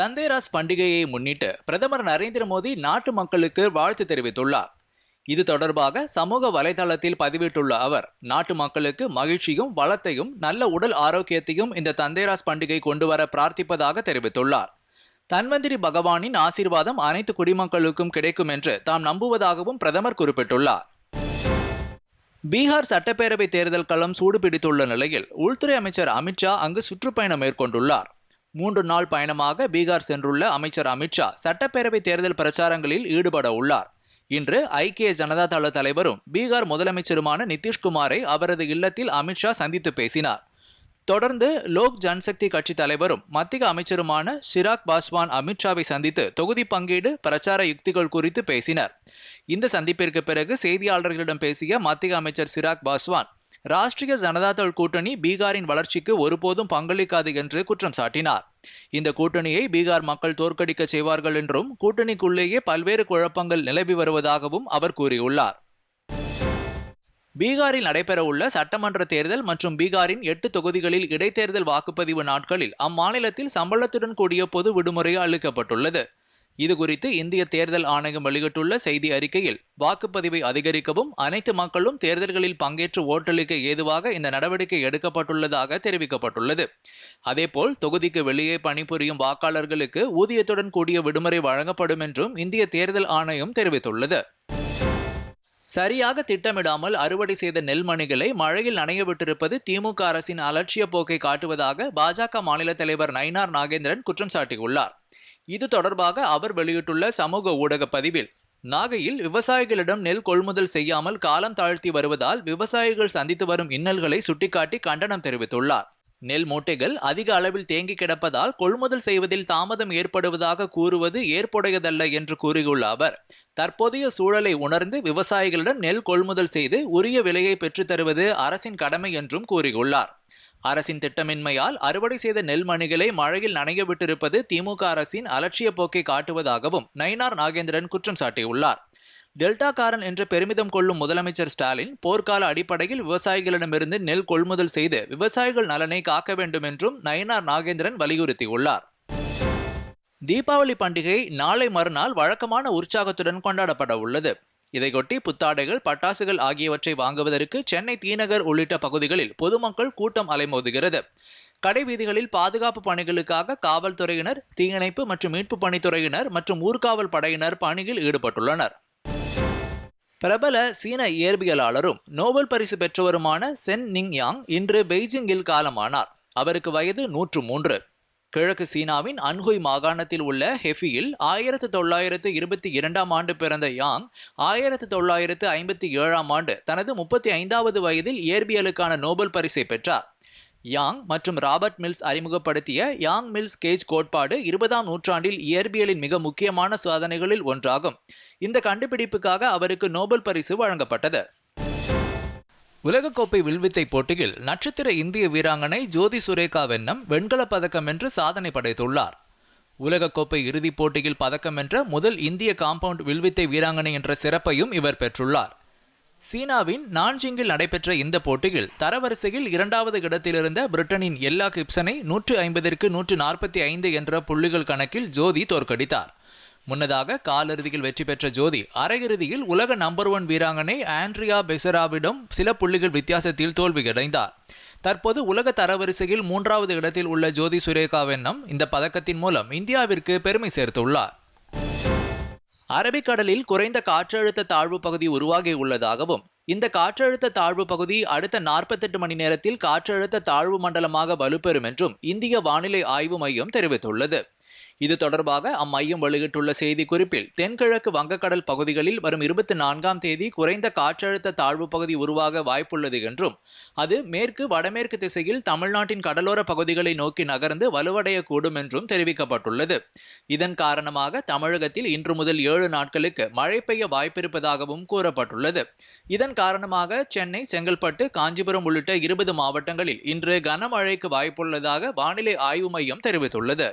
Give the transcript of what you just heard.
தந்தேராஸ் பண்டிகையை முன்னிட்டு பிரதமர் நரேந்திர மோடி நாட்டு மக்களுக்கு வாழ்த்து தெரிவித்துள்ளார். இது தொடர்பாக சமூக வலைதளத்தில் பதிவிட்டுள்ள அவர் நாட்டு மக்களுக்கு மகிழ்ச்சியும் வளத்தையும் நல்ல உடல் ஆரோக்கியத்தையும் இந்த தந்தேராஸ் பண்டிகை கொண்டுவர பிரார்த்திப்பதாக தெரிவித்துள்ளார். தன்வந்திரி பகவானின் ஆசீர்வாதம் அனைத்து குடிமக்களுக்கும் கிடைக்கும் என்று தாம் நம்புவதாகவும் பிரதமர் குறிப்பிட்டுள்ளார். பீகார் சட்டப்பேரவை தேர்தல் களம் சூடுபிடித்துள்ள நிலையில் உள்துறை அமைச்சர் அமித்ஷா அங்கு சுற்றுப்பயணம் மேற்கொண்டுள்ளார். மூன்று நாள் பயணமாக பீகார் சென்றுள்ள அமைச்சர் அமித்ஷா சட்டப்பேரவை தேர்தல் பிரச்சாரங்களில் ஈடுபட உள்ளார். இன்று ஐக்கிய ஜனதா தள தலைவரும் பீகார் முதலமைச்சருமான நிதிஷ்குமாரை அவரது இல்லத்தில் அமித்ஷா சந்தித்து பேசினார். தொடர்ந்து லோக் ஜன்சக்தி கட்சி தலைவரும் மத்திய அமைச்சருமான சிராக் பாஸ்வான் அமித்ஷாவை சந்தித்து தொகுதி பங்கீடு பிரச்சார யுக்திகள் குறித்து பேசினர். இந்த சந்திப்பிற்கு பிறகு செய்தியாளர்களிடம் பேசிய மத்திய அமைச்சர் சிராக் பாஸ்வான் ராஷ்டிரிய ஜனதாதள் கூட்டணி பீகாரின் வளர்ச்சிக்கு ஒருபோதும் பங்களிக்காது என்று குற்றம் சாட்டினார். இந்த கூட்டணியை பீகார் மக்கள் தோற்கடிக்க செய்வார்கள் என்றும் கூட்டணிக்குள்ளேயே பல்வேறு குழப்பங்கள் நிலவி வருவதாகவும் அவர் கூறியுள்ளார். பீகாரில் நடைபெறவுள்ள சட்டமன்ற தேர்தல் மற்றும் பீகாரின் எட்டு தொகுதிகளில் இடைத்தேர்தல் வாக்குப்பதிவு நாட்களில் அம்மாநிலத்தில் சம்பளத்துடன் கூடிய பொது விடுமுறை அளிக்கப்பட்டுள்ளது. இதுகுறித்து இந்திய தேர்தல் ஆணையம் வெளியிட்டுள்ள செய்தி அறிக்கையில் வாக்குப்பதிவை அதிகரிக்கவும் அனைத்து மக்களும் தேர்தல்களில் பங்கேற்று ஓட்டளிக்க ஏதுவாக இந்த நடவடிக்கை எடுக்கப்பட்டுள்ளதாக தெரிவிக்கப்பட்டுள்ளது. அதேபோல் தொகுதிக்கு வெளியே பணிபுரியும் வாக்காளர்களுக்கு ஊதியத்துடன் கூடிய விடுமுறை வழங்கப்படும் என்றும் இந்திய தேர்தல் ஆணையம் தெரிவித்துள்ளது. சரியாக திட்டமிடாமல் அறுவடை செய்த நெல்மணிகளை மழையில் நனைய விட்டிருப்பது திமுக அரசின் அலட்சிய போக்கை காட்டுவதாக பாஜக மாநில தலைவர் நயினார் நாகேந்திரன் குற்றம் சாட்டியுள்ளார். இது தொடர்பாக அவர் வெளியிட்டுள்ள சமூக ஊடக பதிவில் நாகையில் விவசாயிகளிடம் நெல் கொள்முதல் செய்யாமல் காலம் தாழ்த்தி வருவதால் விவசாயிகள் சந்தித்து வரும் இன்னல்களை சுட்டிக்காட்டி கண்டனம் தெரிவித்துள்ளார். நெல் மூட்டைகள் அதிக அளவில் தேங்கி கிடப்பதால் கொள்முதல் செய்வதில் தாமதம் ஏற்படுவதாக கூறுவது ஏற்புடையதல்ல என்று கூறியுள்ள அவர் தற்போதைய சூழலை உணர்ந்து விவசாயிகளிடம் நெல் கொள்முதல் செய்து உரிய விலையை பெற்றுத்தருவது அரசின் கடமை என்றும் கூறியுள்ளார். அரசின் திட்டமின்மையால் அறுவடை செய்த நெல் மணிகளை மழையில் நனைய விட்டிருப்பது திமுக அரசின் அலட்சிய போக்கை காட்டுவதாகவும் நயினார் நாகேந்திரன் குற்றம் சாட்டியுள்ளார். டெல்டாக்காரன் என்று பெருமிதம் கொள்ளும் முதலமைச்சர் ஸ்டாலின் போர்க்கால அடிப்படையில் விவசாயிகளிடமிருந்து நெல் கொள்முதல் செய்து விவசாயிகள் நலனை காக்க வேண்டும் என்றும் நயினார் நாகேந்திரன் வலியுறுத்தியுள்ளார். தீபாவளி பண்டிகை நாளை மறுநாள் வழக்கமான உற்சாகத்துடன் கொண்டாடப்பட உள்ளது. இதையொட்டி புத்தாடைகள் பட்டாசுகள் ஆகியவற்றை வாங்குவதற்கு சென்னை தீநகர் உள்ளிட்ட பகுதிகளில் பொதுமக்கள் கூட்டம் அலைமோதுகிறது. கடை வீதிகளில் பாதுகாப்பு பணிகளுக்காக காவல்துறையினர் தீயணைப்பு மற்றும் மீட்பு பணித்துறையினர் மற்றும் ஊர்காவல் படையினர் பணியில் ஈடுபட்டுள்ளனர். பிரபல சீன இயற்பியலாளரும் நோபல் பரிசு பெற்றவருமான சென் நிங் யாங் இன்று பெய்ஜிங்கில் காலமானார். அவருக்கு வயது நூற்று மூன்று. கிழக்கு சீனாவின் அன்ஹுய் மாகாணத்தில் உள்ள ஹெஃபியில் ஆயிரத்து தொள்ளாயிரத்து இருபத்தி இரண்டாம் ஆண்டு பிறந்த யாங் ஆயிரத்து தொள்ளாயிரத்து ஐம்பத்தி ஏழாம் ஆண்டு தனது முப்பத்தி ஐந்தாவது வயதில் இயற்பியலுக்கான நோபல் பரிசை பெற்றார். யாங் மற்றும் ராபர்ட் மில்ஸ் அறிமுகப்படுத்திய யாங் மில்ஸ் கேஜ் கோட்பாடு இருபதாம் நூற்றாண்டில் இயற்பியலின் மிக முக்கியமான சாதனைகளில் ஒன்றாகும். இந்த கண்டுபிடிப்புக்காக அவருக்கு நோபல் பரிசு வழங்கப்பட்டது. உலகக்கோப்பை வில்வித்தை போட்டியில் நட்சத்திர இந்திய வீராங்கனை ஜோதி சுரேகா வென்னம் வெண்கலப் பதக்கம் என்று சாதனை படைத்துள்ளார். உலகக்கோப்பை இறுதிப் போட்டியில் பதக்கம் வென்ற முதல் இந்திய காம்பவுண்ட் வில்வித்தை வீராங்கனை என்ற சிறப்பையும் இவர் பெற்றுள்ளார். சீனாவின் நான்ஜிங்கில் நடைபெற்ற இந்த போட்டியில் தரவரிசையில் இரண்டாவது இடத்திலிருந்த பிரிட்டனின் எல்லா கிப்சனை நூற்று ஐம்பதிற்கு நூற்று நாற்பத்தி ஐந்து என்ற புள்ளிகள் கணக்கில் ஜோதி தோற்கடித்தார். முன்னதாக காலிறுதியில் வெற்றி பெற்ற ஜோதி அரையிறுதியில் உலக நம்பர் ஒன் வீராங்கனை ஆண்ட்ரியா பெசராவிடம் சில புள்ளிகள் வித்தியாசத்தில் தோல்வியடைந்தார் தற்போது உலக தரவரிசையில் மூன்றாவது இடத்தில் உள்ள ஜோதி சுரேகா வென்னம் இந்த பதக்கத்தின் மூலம் இந்தியாவிற்கு பெருமை சேர்த்துள்ளார். அரபிக்கடலில் குறைந்த காற்றழுத்த தாழ்வு பகுதி உருவாகி உள்ளதாகவும் இந்த காற்றழுத்த தாழ்வு பகுதி அடுத்த நாற்பத்தெட்டு மணி நேரத்தில் காற்றழுத்த தாழ்வு மண்டலமாக வலுப்பெறும் என்றும் இந்திய வானிலை ஆய்வு மையம் தெரிவித்துள்ளது. இது தொடர்பாக அம்மையம் வெளியிட்டுள்ள செய்திக்குறிப்பில் தென்கிழக்கு வங்கக்கடல் பகுதிகளில் வரும் இருபத்தி நான்காம் தேதி குறைந்த காற்றழுத்த தாழ்வு பகுதி உருவாக வாய்ப்புள்ளது என்றும் அது மேற்கு வடமேற்கு திசையில் தமிழ்நாட்டின் கடலோர பகுதிகளை நோக்கி நகர்ந்து வலுவடையக்கூடும் என்றும் தெரிவிக்கப்பட்டுள்ளது. இதன் காரணமாக தமிழகத்தில் இன்று முதல் ஏழு நாட்களுக்கு மழை பெய்ய வாய்ப்பிருப்பதாகவும் கூறப்பட்டுள்ளது. இதன் காரணமாக சென்னை செங்கல்பட்டு காஞ்சிபுரம் உள்ளிட்ட இருபது மாவட்டங்களில் இன்று கனமழைக்கு வாய்ப்புள்ளதாக வானிலை ஆய்வு மையம் தெரிவித்துள்ளது.